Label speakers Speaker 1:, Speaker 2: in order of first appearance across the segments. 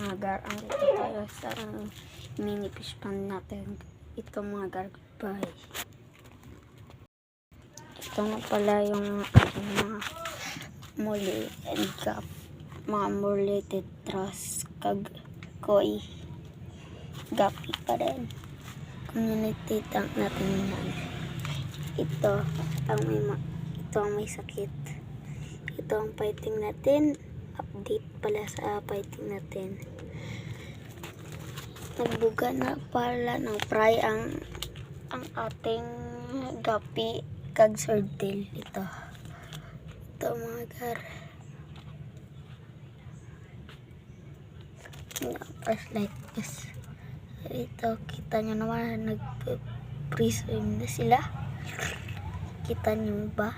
Speaker 1: mga gar, ang ito tayo sa mini fish pond natin. Ito mga gar, goodbye. Ito na pala yung aking mga muli and gap. Mga muli, tetras, kag, koi. Gapi pa rin. Community tank natin yan. Ito, ang may, ma- ito ang may sakit. Ito ang fighting natin. Update pala sa fighting natin. Nagbuga na pala ng fry ang ang ating gapi kag swordtail ito. Ito mga gar. Flashlight guys. Ito, kita nyo naman nag-pre-swim na sila. Kita nyo ba?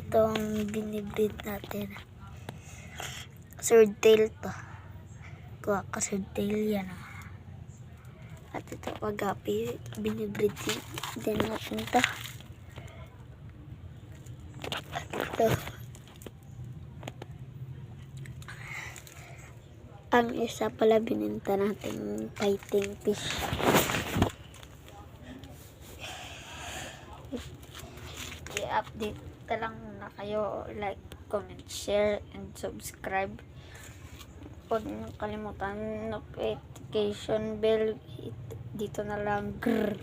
Speaker 1: Ito ang binibreed natin. Swordtail to. Kuha ka swordtail yan ah. At ito pag-api, binibreed din natin to. At ito. Ang isa pala bininta natin fighting fish. I-update ka lang muna kayo. Like, comment, share, and subscribe. Huwag niyo kalimutan notification bell. Dito na lang. Grrr.